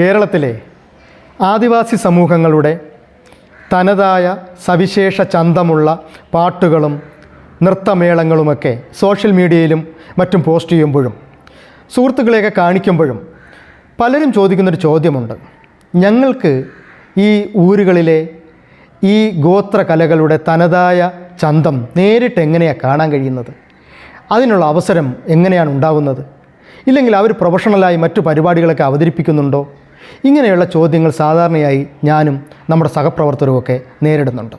കേരളത്തിലെ ആദിവാസി സമൂഹങ്ങളുടെ തനതായ സവിശേഷ ചന്തമുള്ള പാട്ടുകളും നൃത്തമേളങ്ങളുമൊക്കെ സോഷ്യൽ മീഡിയയിലും മറ്റും പോസ്റ്റ് ചെയ്യുമ്പോഴും സുഹൃത്തുക്കളെയൊക്കെ കാണിക്കുമ്പോഴും പലരും ചോദിക്കുന്നൊരു ചോദ്യമുണ്ട്. ഞങ്ങൾക്ക് ഈ ഊരുകളിലെ ഈ ഗോത്ര കലകളുടെ തനതായ ചന്തം നേരിട്ട് എങ്ങനെയാണ് കാണാൻ കഴിയുന്നത്? അതിനുള്ള അവസരം എങ്ങനെയാണ് ഉണ്ടാകുന്നത് ഇല്ലെങ്കിൽ അവർ പ്രൊഫഷണലായി മറ്റു പരിപാടികളൊക്കെ അവതരിപ്പിക്കുന്നുണ്ടോ? ഇങ്ങനെയുള്ള ചോദ്യങ്ങൾ സാധാരണയായി ഞാനും നമ്മുടെ സഹപ്രവർത്തകരുമൊക്കെ നേരിടുന്നുണ്ട്.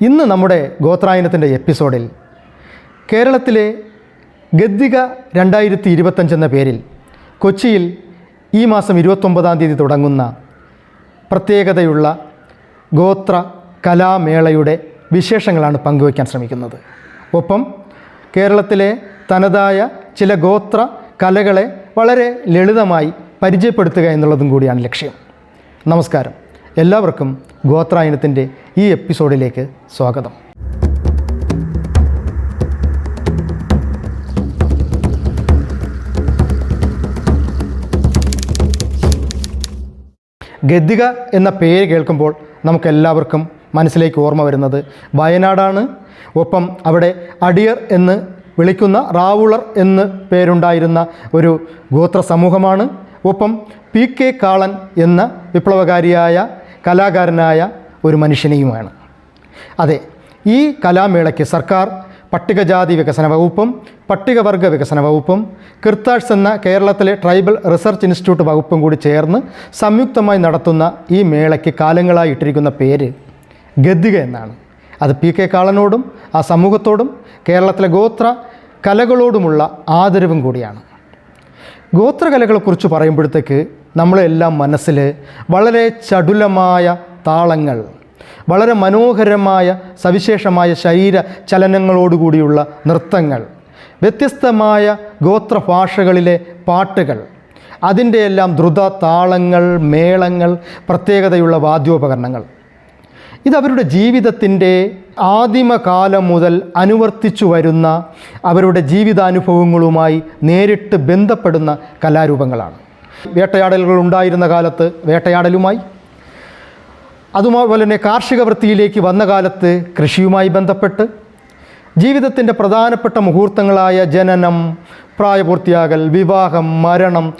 ഇന്ന് നമ്മുടെ ഗോത്രായനത്തിന്റെ എപ്പിസോഡിൽ കേരളത്തിലെ ഗദ്ദിക രണ്ടായിരത്തി ഇരുപത്തഞ്ചെന്ന പേരിൽ കൊച്ചിയിൽ ഈ മാസം ഇരുപത്തൊമ്പതാം തീയതി തുടങ്ങുന്ന പ്രത്യേകതയുള്ള ഗോത്ര കലാമേളയുടെ വിശേഷങ്ങളാണ് പങ്കുവയ്ക്കാൻ ശ്രമിക്കുന്നത്. ഒപ്പം കേരളത്തിലെ തനതായ ചില ഗോത്ര കലകളെ വളരെ ലളിതമായി പരിചയപ്പെടുത്തുക എന്നുള്ളതും കൂടിയാണ് ലക്ഷ്യം. നമസ്കാരം. എല്ലാവർക്കും ഗോത്രായനത്തിന്റെ ഈ എപ്പിസോഡിലേക്ക് സ്വാഗതം. ഗദ്ദിക എന്ന പേര് കേൾക്കുമ്പോൾ നമുക്കെല്ലാവർക്കും മനസ്സിലേക്ക് ഓർമ്മ വരുന്നത് വയനാടാണ്. ഒപ്പം അവിടെ അടിയർ എന്ന് വിളിക്കുന്ന റാവുളർ എന്ന് പേരുണ്ടായിരുന്ന ഒരു ഗോത്ര സമൂഹമാണ് ഒപ്പം പി കെ കാളൻ എന്ന വിപ്ലവകാരിയായ കലാകാരനായ ഒരു മനുഷ്യനെയുമാണ്. അതെ ഈ കലാമേളയ്ക്ക് സർക്കാർ പട്ടികജാതി വികസന വകുപ്പും പട്ടികവർഗ വികസന വകുപ്പും കിർത്താഴ്സ് എന്ന കേരളത്തിലെ ട്രൈബൽ റിസർച്ച് ഇൻസ്റ്റിറ്റ്യൂട്ട് വകുപ്പും കൂടി ചേർന്ന് സംയുക്തമായി നടത്തുന്ന ഈ മേളയ്ക്ക് കാലങ്ങളായി ഇട്ടിരിക്കുന്ന പേര് ഗദ്ദിക എന്നാണ്. അത് പി കെ കാളനോടും ആ സമൂഹത്തോടും കേരളത്തിലെ ഗോത്ര കലകളോടുമുള്ള ആദരവും കൂടിയാണ്. ഗോത്രകലകളെക്കുറിച്ച് പറയുമ്പോഴത്തേക്ക് നമ്മളെല്ലാം മനസ്സിൽ വളരെ ചടുലമായ താളങ്ങൾ വളരെ മനോഹരമായ സവിശേഷമായ ശരീര ചലനങ്ങളോടുകൂടിയുള്ള നൃത്തങ്ങൾ വ്യത്യസ്തമായ ഗോത്രഭാഷകളിലെ പാട്ടുകൾ അതിന്റെ എല്ലാം ദ്രുത താളങ്ങൾ മേളങ്ങൾ പ്രത്യേകതയുള്ള വാദ്യോപകരണങ്ങൾ. ഇത് അവരുടെ ജീവിതത്തിന്റെ ആദിമകാലം മുതൽ അനുവർത്തിച്ചു വരുന്ന അവരുടെ ജീവിതാനുഭവങ്ങളുമായി നേരിട്ട് ബന്ധപ്പെടുന്ന കലാരൂപങ്ങളാണ്. വേട്ടയാടലുകൾ ഉണ്ടായിരുന്ന കാലത്ത് വേട്ടയാടലുമായി അതുപോലെ തന്നെ കാർഷിക വൃത്തിയിലേക്ക് വന്ന കാലത്ത് കൃഷിയുമായി ബന്ധപ്പെട്ട് ജീവിതത്തിന്റെ പ്രധാനപ്പെട്ട മുഹൂർത്തങ്ങളായ ജനനം പ്രായപൂർത്തിയാകൽ വിവാഹം മരണം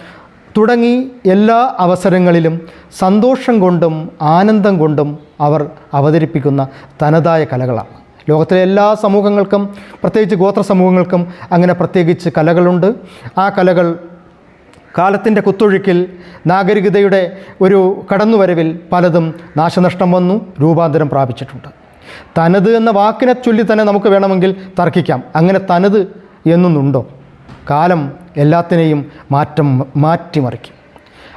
തുടങ്ങി എല്ലാ അവസരങ്ങളിലും സന്തോഷം കൊണ്ടും ആനന്ദം കൊണ്ടും അവർ അവതരിപ്പിക്കുന്ന തനതായ കലകളാണ്. ലോകത്തിലെ എല്ലാ സമൂഹങ്ങൾക്കും പ്രത്യേകിച്ച് ഗോത്ര സമൂഹങ്ങൾക്കും അങ്ങനെ പ്രത്യേകിച്ച് കലകളുണ്ട്. ആ കലകൾ കാലത്തിന്റെ കുത്തൊഴുക്കിൽ നാഗരികതയുടെ ഒരു കടന്നുവരവിൽ പലതും നാശനഷ്ടം വന്നു രൂപാന്തരം പ്രാപിച്ചിട്ടുണ്ട്. തനത് എന്ന വാക്കിനെ ചൊല്ലി തന്നെ നമുക്ക് വേണമെങ്കിൽ തർക്കിക്കാം. അങ്ങനെ തനത് എന്നൊന്നുണ്ടോ? കാലം എല്ലാത്തിനെയും മാറ്റം മാറ്റിമറിക്കും.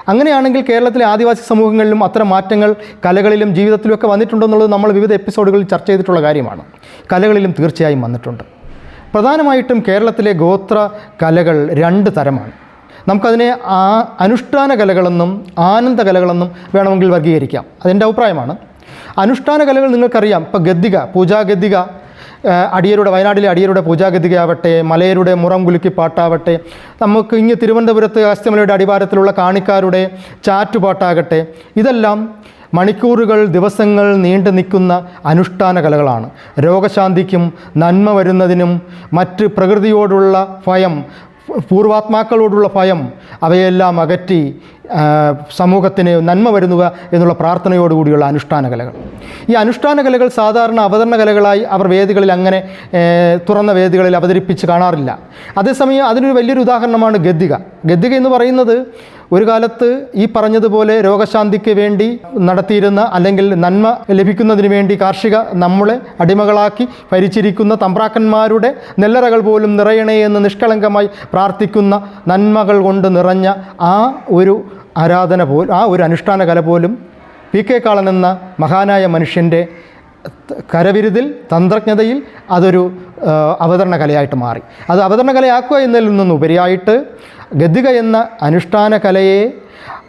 അങ്ങനെയാണെങ്കിൽ കേരളത്തിലെ ആദിവാസി സമൂഹങ്ങളിലും അത്തരം മാറ്റങ്ങൾ കലകളിലും ജീവിതത്തിലുമൊക്കെ വന്നിട്ടുണ്ടെന്നുള്ളത് നമ്മൾ വിവിധ എപ്പിസോഡുകളിൽ ചർച്ച ചെയ്തിട്ടുള്ള കാര്യമാണ്. കലകളിലും തീർച്ചയായും വന്നിട്ടുണ്ട്. പ്രധാനമായിട്ടും കേരളത്തിലെ ഗോത്ര കലകൾ രണ്ട് തരമാണ്. നമുക്കതിനെ ആ അനുഷ്ഠാന കലകളെന്നും ആനന്ദ കലകളെന്നും വേണമെങ്കിൽ വർഗീകരിക്കാം അതെന്റെ അഭിപ്രായമാണ്. അനുഷ്ഠാന കലകൾ നിങ്ങൾക്കറിയാം. ഇപ്പോൾ ഗദ്ദിക പൂജാ ഗദ്ദിക അടിയരുടെ വയനാട്ടിലെ അടിയരുടെ പൂജാഗതികയാവട്ടെ മലയരുടെ മുറം കുലുക്കി പാട്ടാവട്ടെ നമുക്ക് ഇങ്ങ് തിരുവനന്തപുരത്ത് അസ്തമലയുടെ അടിവാരത്തിലുള്ള കാണിക്കാരുടെ ചാറ്റുപാട്ടാകട്ടെ ഇതെല്ലാം മണിക്കൂറുകൾ ദിവസങ്ങൾ നീണ്ടു നിൽക്കുന്ന അനുഷ്ഠാന കലകളാണ്. രോഗശാന്തിക്കും നന്മ വരുന്നതിനും മറ്റ് പ്രകൃതിയോടുള്ള ഭയം പൂർവാത്മാക്കളോടുള്ള ഭയം അവയെല്ലാം അകറ്റി സമൂഹത്തിന് നന്മ വരുന്നുക എന്നുള്ള പ്രാർത്ഥനയോടുകൂടിയുള്ള അനുഷ്ഠാന കലകൾ ഈ അനുഷ്ഠാന കലകൾ സാധാരണ അവതരണ കലകളായി അവർ വേദികളിൽ അങ്ങനെ തുറന്ന വേദികളിൽ അവതരിപ്പിച്ച് കാണാറില്ല. അതേസമയം അതിനൊരു വലിയൊരു ഉദാഹരണമാണ് ഗദ്ദിക. ഗദ്ദിക എന്ന് പറയുന്നത് ഒരു കാലത്ത് ഈ പറഞ്ഞതുപോലെ രോഗശാന്തിക്ക് വേണ്ടി നടത്തിയിരുന്ന അല്ലെങ്കിൽ നന്മ ലഭിക്കുന്നതിന് വേണ്ടി കാർഷിക നമ്മളെ അടിമകളാക്കി ഭരിച്ചിരിക്കുന്ന തമ്പ്രാക്കന്മാരുടെ നെല്ലറകൾ പോലും നിറയണേ എന്ന് നിഷ്കളങ്കമായി പ്രാർത്ഥിക്കുന്ന നന്മകൾ കൊണ്ട് നിറഞ്ഞ ആ ഒരു ആരാധന പോലും ആ ഒരു അനുഷ്ഠാന കല പോലും പി കെ കാളൻ എന്ന മഹാനായ മനുഷ്യന്റെ കരവിരുതിൽ തന്ത്രജ്ഞതയിൽ അതൊരു അവതരണ കലയായിട്ട് മാറി. അത് അവതരണ കലയാക്കുക എന്നതിൽ നിന്നുപരിയായിട്ട് ഗദ്ദിക എന്ന അനുഷ്ഠാന കലയെ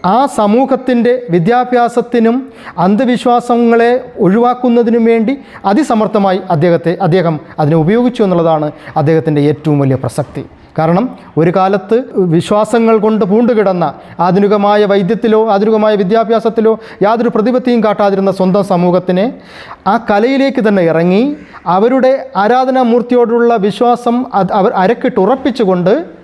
ആ സമൂഹത്തിന്റെ വിദ്യാഭ്യാസത്തിനും അന്ധവിശ്വാസങ്ങളെ ഒഴിവാക്കുന്നതിനും വേണ്ടി അതിസമർത്ഥമായി അദ്ദേഹത്തെ അദ്ദേഹം അതിനെ ഉപയോഗിച്ചു എന്നുള്ളതാണ് അദ്ദേഹത്തിന്റെ ഏറ്റവും വലിയ പ്രസക്തി. കാരണം ഒരു കാലത്ത് വിശ്വാസങ്ങൾ കൊണ്ട് പൂണ്ടുകിടന്ന ആധുനികമായ വൈദ്യത്തിലോ ആധുനികമായ വിദ്യാഭ്യാസത്തിലോ യാതൊരു പ്രതിപത്തിയും കാട്ടാതിരുന്ന സ്വന്തം സമൂഹത്തിനെ ആ കലയിലേക്ക് തന്നെ ഇറങ്ങി അവരുടെ ആരാധനാമൂർത്തിയോടുള്ള വിശ്വാസം അവർ അരക്കിട്ട് ഉറപ്പിച്ചുകൊണ്ട്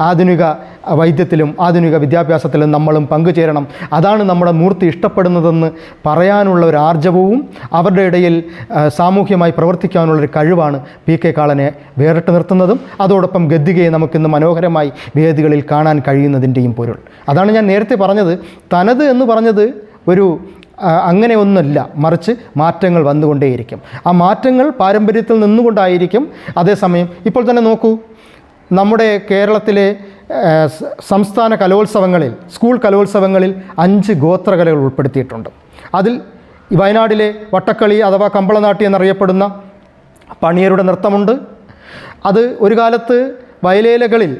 ആധുനിക വൈദ്യത്തിലും ആധുനിക വിദ്യാഭ്യാസത്തിലും നമ്മളും പങ്കുചേരണം. അതാണ് നമ്മുടെ മൂർത്തി ഇഷ്ടപ്പെടുന്നതെന്ന് പറയാനുള്ള ഒരു ആർജവവും അവരുടെ ഇടയിൽ സാമൂഹ്യമായി പ്രവർത്തിക്കാനുള്ളൊരു കഴിവാണ് പി കെ കാളനെ വേറിട്ട് നിർത്തുന്നതും അതോടൊപ്പം ഗദ്ദികയെ നമുക്കിന്ന് മനോഹരമായി വേദികളിൽ കാണാൻ കഴിയുന്നതിന്റെയും പൊരുൾ. അതാണ് ഞാൻ നേരത്തെ പറഞ്ഞത്. തനത് എന്ന് പറഞ്ഞത് ഒരു അങ്ങനെ ഒന്നുമില്ല മറിച്ച് മാറ്റങ്ങൾ വന്നുകൊണ്ടേയിരിക്കും. ആ മാറ്റങ്ങൾ പാരമ്പര്യത്തിൽ നിന്നുകൊണ്ടായിരിക്കും. അതേസമയം ഇപ്പോൾ തന്നെ നോക്കൂ. നമ്മുടെ കേരളത്തിലെ സംസ്ഥാന കലോത്സവങ്ങളിൽ സ്കൂൾ കലോത്സവങ്ങളിൽ അഞ്ച് ഗോത്രകലകൾ ഉൾപ്പെടുത്തിയിട്ടുണ്ട്. അതിൽ വയനാടിലെ വട്ടക്കളി അഥവാ കമ്പളനാട്ടി എന്നറിയപ്പെടുന്ന പണിയരുടെ നൃത്തമുണ്ട്. അത് ഒരു കാലത്ത് വയലേലകളിൽ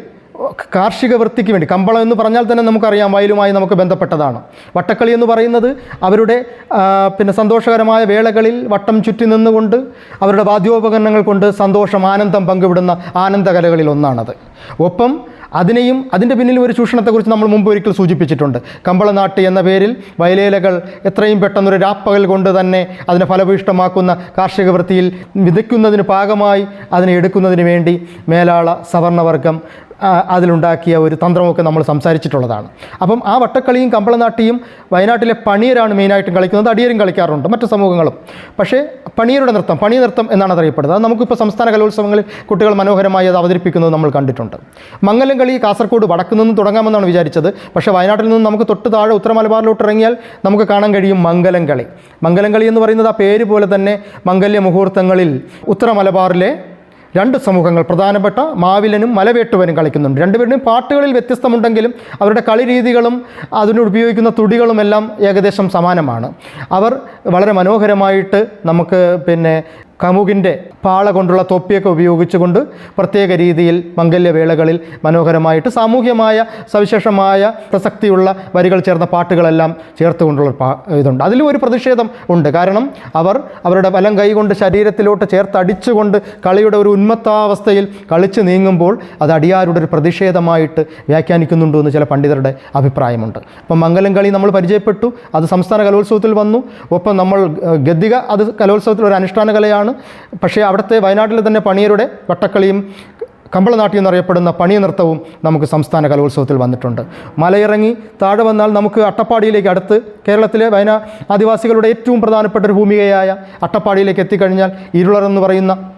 കാർഷിക വൃത്തിക്ക് വേണ്ടി. കമ്പളം എന്ന് പറഞ്ഞാൽ തന്നെ നമുക്കറിയാം വയലുമായി നമുക്ക് ബന്ധപ്പെട്ടതാണ്. വട്ടക്കളി എന്ന് പറയുന്നത് അവരുടെ പിന്നെ സന്തോഷകരമായ വേളകളിൽ വട്ടം ചുറ്റി നിന്നുകൊണ്ട് അവരുടെ വാദ്യോപകരണങ്ങൾ കൊണ്ട് സന്തോഷം ആനന്ദം പങ്കുവിടുന്ന ആനന്ദകലകളിൽ ഒന്നാണത്. ഒപ്പം അതിനെയും അതിന്റെ പിന്നിൽ ഒരു ചൂഷണത്തെക്കുറിച്ച് നമ്മൾ മുമ്പ് ഒരിക്കൽ സൂചിപ്പിച്ചിട്ടുണ്ട്. കമ്പളനാട്ട് എന്ന പേരിൽ വയലേലകൾ എത്രയും പെട്ടെന്നൊരു രാപ്പകൽ കൊണ്ട് തന്നെ അതിനെ ഫലഭൂയിഷ്ടമാക്കുന്ന കാർഷിക വൃത്തിയിൽ വിതയ്ക്കുന്നതിന് പാകമായി അതിനെ എടുക്കുന്നതിന് വേണ്ടി മേലാള സവർണവർഗം അതിലുണ്ടാക്കിയ ഒരു തന്ത്രമൊക്കെ നമ്മൾ സംസാരിച്ചിട്ടുള്ളതാണ്. അപ്പം ആ വട്ടക്കളിയും കമ്പളനാട്ടിയും വയനാട്ടിലെ പണിയരാണ് മെയിനായിട്ടും കളിക്കുന്നത്. അടിയരും കളിക്കാറുണ്ട് മറ്റു സമൂഹങ്ങളും. പക്ഷേ പണിയരുടെ നൃത്തം പണി നൃത്തം എന്നാണ് അറിയപ്പെടുന്നത്. അത് നമുക്കിപ്പോൾ സംസ്ഥാന കലോത്സവങ്ങളിൽ കുട്ടികൾ മനോഹരമായി അത് അവതരിപ്പിക്കുന്നത് നമ്മൾ കണ്ടിട്ടുണ്ട്. മംഗലം കളി കാസർഗോഡ് വടക്കു നിന്ന് തുടങ്ങാമെന്നാണ് വിചാരിച്ചത്. പക്ഷേ വയനാട്ടിൽ നിന്ന് നമുക്ക് തൊട്ട് താഴെ ഉത്തര മലബാറിലോട്ട് ഇറങ്ങിയാൽ നമുക്ക് കാണാൻ കഴിയും മംഗലം കളി. മംഗലം കളി എന്ന് പറയുന്നത് ആ പേര് പോലെ തന്നെ മംഗല്യ മുഹൂർത്തങ്ങളിൽ ഉത്തര മലബാറിലെ രണ്ട് സമൂഹങ്ങൾ പ്രധാനപ്പെട്ട മാവിലനും മലവേട്ടുവനും കളിക്കുന്നുണ്ട്. രണ്ടുപേരുടെയും പാട്ടുകളിൽ വ്യത്യസ്തമുണ്ടെങ്കിലും അവരുടെ കളി രീതികളും അതിനോട് ഉപയോഗിക്കുന്ന തുടികളും എല്ലാം ഏകദേശം സമാനമാണ്. അവർ വളരെ മനോഹരമായിട്ട് നമുക്ക് പിന്നെ കമുകിന്റെ പാള കൊണ്ടുള്ള തൊപ്പിയൊക്കെ ഉപയോഗിച്ചുകൊണ്ട് പ്രത്യേക രീതിയിൽ മംഗല്യവേളകളിൽ മനോഹരമായിട്ട് സാമൂഹ്യമായ സവിശേഷമായ പ്രസക്തിയുള്ള വരികൾ ചേർന്ന പാട്ടുകളെല്ലാം ചേർത്തുകൊണ്ടുള്ള കൊണ്ടുള്ള പാ ഇതുണ്ട്. അതിലും ഒരു പ്രതിഷേധം ഉണ്ട്. കാരണം അവർ അവരുടെ വലം കൈ കൊണ്ട് ശരീരത്തിലോട്ട് ചേർത്തടിച്ചുകൊണ്ട് കളിയുടെ ഒരു ഉന്മത്താവസ്ഥയിൽ കളിച്ച് നീങ്ങുമ്പോൾ അത് അടിയാരുടെ ഒരു പ്രതിഷേധമായിട്ട് വ്യാഖ്യാനിക്കുന്നുണ്ടോ എന്ന് ചില പണ്ഡിതരുടെ അഭിപ്രായമുണ്ട്. അപ്പം മംഗലം കളി നമ്മൾ പരിചയപ്പെട്ടു. അത് സംസ്ഥാന കലോത്സവത്തിൽ വന്നു. ഒപ്പം നമ്മൾ ഗദ്ദിക അത് കലോത്സവത്തിൽ ഒരു അനുഷ്ഠാന കലയാണ്. പക്ഷേ അവിടുത്തെ വയനാട്ടിൽ തന്നെ പണിയരുടെ വട്ടക്കളിയും കമ്പളനാട്ടി എന്നറിയപ്പെടുന്ന പണി നൃത്തവും നമുക്ക് സംസ്ഥാന കലോത്സവത്തിൽ വന്നിട്ടുണ്ട്. മലയിറങ്ങി താഴെ വന്നാൽ നമുക്ക് അട്ടപ്പാടിയിലേക്ക് അടുത്ത് കേരളത്തിലെ വയനാ ആദിവാസികളുടെ ഏറ്റവും പ്രധാനപ്പെട്ട ഒരു ഭൂമികയായ അട്ടപ്പാടിയിലേക്ക് എത്തിക്കഴിഞ്ഞാൽ ഇരുളർ എന്ന് പറയുന്ന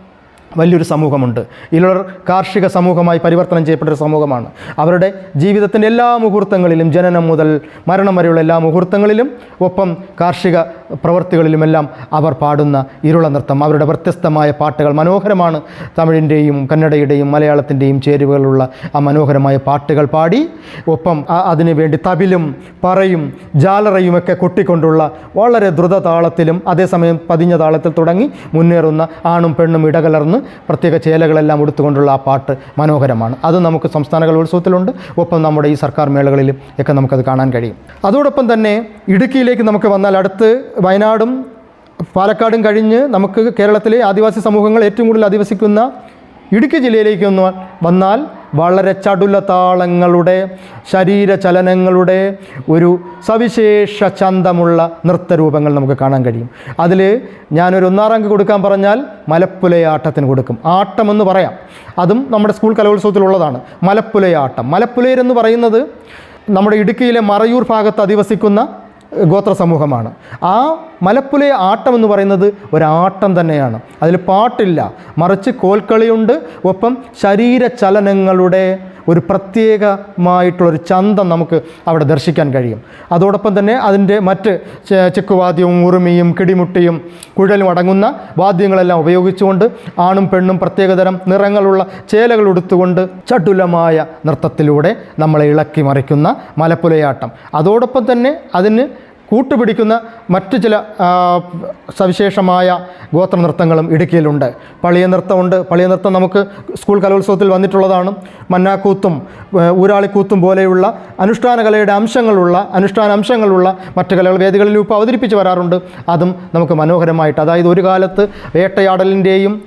വലിയൊരു സമൂഹമുണ്ട്. ഇരുളർ കാർഷിക സമൂഹമായി പരിവർത്തനം ചെയ്യപ്പെട്ട ഒരു സമൂഹമാണ്. അവരുടെ ജീവിതത്തിന്റെ എല്ലാ മുഹൂർത്തങ്ങളിലും ജനനം മുതൽ മരണം വരെയുള്ള എല്ലാ മുഹൂർത്തങ്ങളിലും ഒപ്പം കാർഷിക പ്രവൃത്തികളിലുമെല്ലാം അവർ പാടുന്ന ഇരുള നൃത്തം. അവരുടെ വ്യത്യസ്തമായ പാട്ടുകൾ മനോഹരമാണ്. തമിഴിന്റെയും കന്നഡയുടെയും മലയാളത്തിന്റെയും ചേരുവകളുള്ള ആ മനോഹരമായ പാട്ടുകൾ പാടി ഒപ്പം അതിനുവേണ്ടി അതിനു വേണ്ടി തബിലും പറയും ജാലറയുമൊക്കെ കൊട്ടിക്കൊണ്ടുള്ള വളരെ ദ്രുത താളത്തിലും അതേസമയം പതിഞ്ഞ താളത്തിൽ തുടങ്ങി മുന്നേറുന്ന ആണും പെണ്ണും ഇടകലർന്ന് പ്രത്യേക ചേലകളെല്ലാം ഉടുത്തുകൊണ്ടുള്ള ആ പാട്ട് മനോഹരമാണ്. അത് നമുക്ക് സംസ്ഥാന കലോത്സവത്തിലുണ്ട് ഒപ്പം നമ്മുടെ ഈ സർക്കാർ മേളകളിലും ഒക്കെ നമുക്കത് കാണാൻ കഴിയും. അതോടൊപ്പം തന്നെ ഇടുക്കിയിലേക്ക് നമുക്ക് വന്നാൽ അടുത്ത് വയനാടും പാലക്കാടും കഴിഞ്ഞ് നമുക്ക് കേരളത്തിലെ ആദിവാസി സമൂഹങ്ങൾ ഏറ്റവും കൂടുതൽ അധിവസിക്കുന്ന ഇടുക്കി ജില്ലയിലേക്ക് വന്നാൽ വളരെ ചടുല താളങ്ങളുടെ ശരീരചലനങ്ങളുടെ ഒരു സവിശേഷ ചന്തമുള്ള നൃത്തരൂപങ്ങൾ നമുക്ക് കാണാൻ കഴിയും. അതിൽ ഞാനൊരു ഒന്നാം റാങ്ക് കൊടുക്കാൻ പറഞ്ഞാൽ മലപ്പുലയാട്ടത്തിന് കൊടുക്കും. ആട്ടമെന്ന് പറയാം. അതും നമ്മുടെ സ്കൂൾ കലോത്സവത്തിലുള്ളതാണ്. മലപ്പുലയാട്ടം. മലപ്പുലയരെന്ന് പറയുന്നത് നമ്മുടെ ഇടുക്കിയിലെ മറയൂർ ഭാഗത്ത് അധിവസിക്കുന്ന ഗോത്ര സമൂഹമാണ്. ആ മലപ്പുലയ ആട്ടം എന്ന് പറയുന്നത് ഒരാട്ടം തന്നെയാണ്. അതിൽ പാട്ടില്ല. മറിച്ച് കോൽക്കളിയുണ്ട്. ഒപ്പം ശരീരചലനങ്ങളുടെ ഒരു പ്രത്യേകമായിട്ടുള്ളൊരു ചന്തം നമുക്ക് അവിടെ ദർശിക്കാൻ കഴിയും. അതോടൊപ്പം തന്നെ അതിന്റെ മറ്റ് ചെക്കുവാദ്യവും ഉറുമിയും കിടിമുട്ടിയും കുഴലും അടങ്ങുന്ന വാദ്യങ്ങളെല്ലാം ഉപയോഗിച്ചുകൊണ്ട് ആണും പെണ്ണും പ്രത്യേകതരം നിറങ്ങളുള്ള ചേലകൾ ഉടുത്തുകൊണ്ട് ചടുലമായ നൃത്തത്തിലൂടെ നമ്മളെ ഇളക്കി മറിക്കുന്ന മലപ്പുലയാട്ടം. അതോടൊപ്പം തന്നെ അതിന് കൂട്ടുപിടിക്കുന്ന മറ്റു ചില സവിശേഷമായ ഗോത്ര നൃത്തങ്ങളും ഇടുക്കിയിലുണ്ട്. പളിയ നൃത്തമുണ്ട്. പളിയ നൃത്തം നമുക്ക് സ്കൂൾ കലോത്സവത്തിൽ വന്നിട്ടുള്ളതാണ്. മന്നാക്കൂത്തും ഊരാളിക്കൂത്തും പോലെയുള്ള അനുഷ്ഠാന കലയുടെ അംശങ്ങളുള്ള അനുഷ്ഠാന അംശങ്ങളുള്ള മറ്റു കലകൾ വേദികളിലും ഇപ്പോൾ അവതരിപ്പിച്ച് വരാറുണ്ട്. അതും നമുക്ക് മനോഹരമായിട്ട്. അതായത് ഒരു കാലത്ത് വേട്ടയാടലിന്റെയും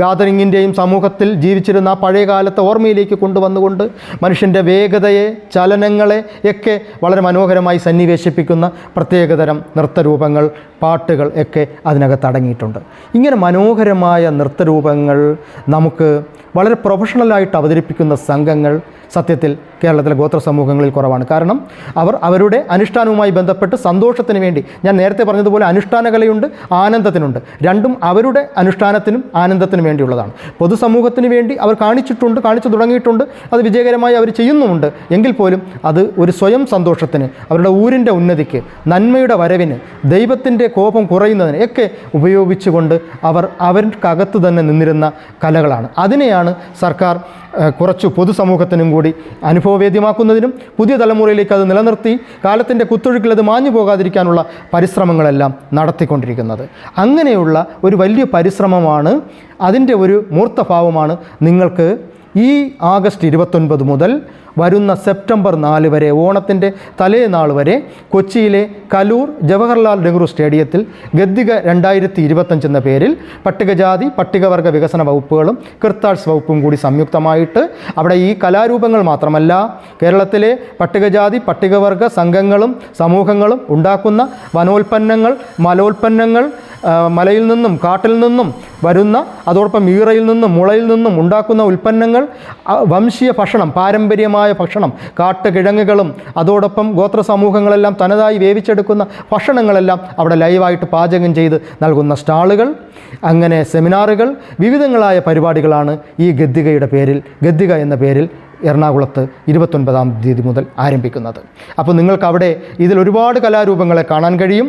ഗാദറിങ്ങിന്റെയും സമൂഹത്തിൽ ജീവിച്ചിരുന്ന ആ പഴയ കാലത്തെ ഓർമ്മയിലേക്ക് കൊണ്ടുവന്നുകൊണ്ട് മനുഷ്യന്റെ വേഗതയെ ചലനങ്ങളെ ഒക്കെ വളരെ മനോഹരമായി സന്നിവേശിപ്പിക്കുന്ന പ്രത്യേകതരം നൃത്തരൂപങ്ങൾ പാട്ടുകൾ ഒക്കെ അതിനകത്ത് അടങ്ങിയിട്ടുണ്ട്. ഇങ്ങനെ മനോഹരമായ നൃത്തരൂപങ്ങൾ നമുക്ക് വളരെ പ്രൊഫഷണലായിട്ട് അവതരിപ്പിക്കുന്ന സംഘങ്ങൾ സത്യത്തിൽ കേരളത്തിലെ ഗോത്ര സമൂഹങ്ങളിൽ കുറവാണ്. കാരണം അവർ അവരുടെ അനുഷ്ഠാനവുമായി ബന്ധപ്പെട്ട് സന്തോഷത്തിന് വേണ്ടി ഞാൻ നേരത്തെ പറഞ്ഞതുപോലെ അനുഷ്ഠാന കലയുണ്ട് ആനന്ദത്തിനുണ്ട്. രണ്ടും അവരുടെ അനുഷ്ഠാനത്തിനും ആനന്ദത്തിനും വേണ്ടിയുള്ളതാണ്. പൊതുസമൂഹത്തിന് വേണ്ടി അവർ കാണിച്ചിട്ടുണ്ട് കാണിച്ചു തുടങ്ങിയിട്ടുണ്ട് അത് വിജയകരമായി അവർ ചെയ്യുന്നുമുണ്ട്. എങ്കിൽ പോലും അത് ഒരു സ്വയം സന്തോഷത്തിന് അവരുടെ ഊരിന്റെ ഉന്നതിക്ക് നന്മയുടെ വരവിന് ദൈവത്തിന്റെ കോപം കുറയുന്നതിന് ഒക്കെ ഉപയോഗിച്ചുകൊണ്ട് അവർ അവർക്കകത്ത് തന്നെ നിന്നിരുന്ന കലകളാണ്. അതിനെയാണ് സർക്കാർ കുറച്ചു പൊതുസമൂഹത്തിനും കൂടി അനുഭവവേദ്യമാക്കുന്നതിനും പുതിയ തലമുറയിലേക്ക് അത് നിലനിർത്തി കാലത്തിന്റെ കുത്തൊഴുക്കിൽ അത് മാഞ്ഞു പോകാതിരിക്കാനുള്ള പരിശ്രമങ്ങളെല്ലാം നടത്തിക്കൊണ്ടിരിക്കുന്നത്. അങ്ങനെയുള്ള ഒരു വലിയ പരിശ്രമമാണ് അതിന്റെ ഒരു മൂർത്തഭാവമാണ് നിങ്ങൾക്ക് ഈ ആഗസ്റ്റ് ഇരുപത്തൊൻപത് മുതൽ വരുന്ന സെപ്റ്റംബർ നാല് വരെ ഓണത്തിന്റെ തലേനാൾ വരെ കൊച്ചിയിലെ കലൂർ ജവഹർലാൽ നെഹ്റു സ്റ്റേഡിയത്തിൽ ഗദ്ദിക രണ്ടായിരത്തി ഇരുപത്തഞ്ച് എന്ന പേരിൽ പട്ടികജാതി പട്ടികവർഗ വികസന വകുപ്പുകളും കിർത്താഴ്സ് വകുപ്പും കൂടി സംയുക്തമായിട്ട് അവിടെ ഈ കലാരൂപങ്ങൾ മാത്രമല്ല കേരളത്തിലെ പട്ടികജാതി പട്ടികവർഗ സംഘങ്ങളും സമൂഹങ്ങളും ഉണ്ടാക്കുന്ന വനോൽപ്പന്നങ്ങൾ മലോൽപ്പന്നങ്ങൾ മലയിൽ നിന്നും കാട്ടിൽ നിന്നും വരുന്ന അതോടൊപ്പം ഈറയിൽ നിന്നും മുളയിൽ നിന്നും ഉണ്ടാക്കുന്ന ഉൽപ്പന്നങ്ങൾ വംശീയ ഭക്ഷണം പാരമ്പര്യമായ ഭക്ഷണം കാട്ടുകിഴങ്ങുകളും അതോടൊപ്പം ഗോത്ര സമൂഹങ്ങളെല്ലാം തനതായി വേവിച്ചെടുക്കുന്ന ഭക്ഷണങ്ങളെല്ലാം അവിടെ ലൈവായിട്ട് പാചകം ചെയ്ത് നൽകുന്ന സ്റ്റാളുകൾ അങ്ങനെ സെമിനാറുകൾ വിവിധങ്ങളായ പരിപാടികളാണ് ഈ ഗദ്ദികയുടെ പേരിൽ ഗദ്ദിക എന്ന പേരിൽ എറണാകുളത്ത് ഇരുപത്തൊൻപതാം തീയതി മുതൽ ആരംഭിക്കുന്നത്. അപ്പോൾ നിങ്ങൾക്ക് അവിടെ ഇതിൽ ഒരുപാട് കലാരൂപങ്ങളെ കാണാൻ കഴിയും.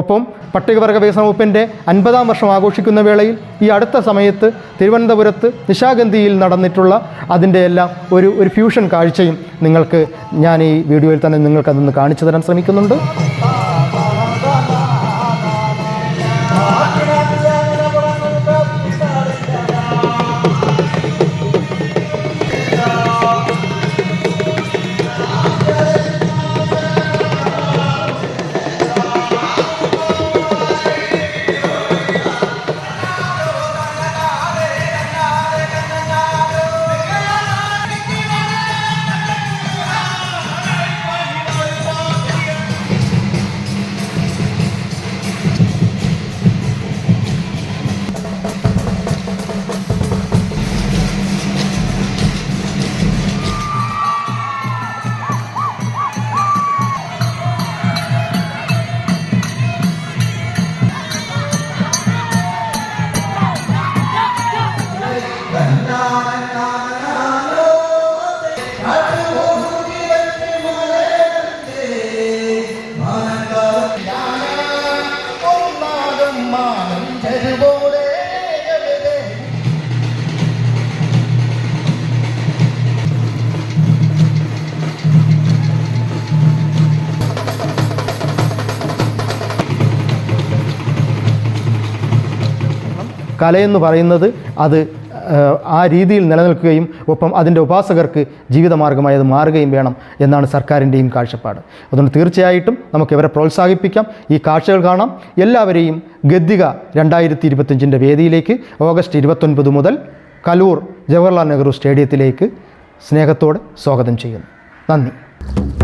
ഒപ്പം പട്ടികവർഗ വികസന വകുപ്പിന്റെ അൻപതാം വർഷം ആഘോഷിക്കുന്ന വേളയിൽ ഈ അടുത്ത സമയത്ത് തിരുവനന്തപുരത്ത് നിശാഗന്ധിയിൽ നടന്നിട്ടുള്ള അതിന്റെ എല്ലാം ഒരു ഒരു ഫ്യൂഷൻ കാഴ്ചയും നിങ്ങൾക്ക് ഞാൻ ഈ വീഡിയോയിൽ തന്നെ നിങ്ങൾക്കതൊന്ന് കാണിച്ചു തരാൻ ശ്രമിക്കുന്നുണ്ട്. കലയെന്ന് പറയുന്നത് അത് ആ, രീതിയിൽ നിലനിൽക്കുകയും ഒപ്പം അതിന്റെ ഉപാസകർക്ക് ജീവിതമാർഗമായി അത് മാറുകയും വേണം എന്നാണ് സർക്കാരിന്റെയും കാഴ്ചപ്പാട്. അതുകൊണ്ട് തീർച്ചയായിട്ടും നമുക്ക് ഇവരെ പ്രോത്സാഹിപ്പിക്കാം. ഈ കാഴ്ചകൾ കാണാം. എല്ലാവരെയും ഗദ്ദിക രണ്ടായിരത്തി ഇരുപത്തഞ്ചിന്റെ വേദിയിലേക്ക് ഓഗസ്റ്റ് ഇരുപത്തൊൻപത് മുതൽ കലൂർ ജവഹർലാൽ നെഹ്റു സ്റ്റേഡിയത്തിലേക്ക് സ്നേഹത്തോടെ സ്വാഗതം ചെയ്യുന്നു. നന്ദി.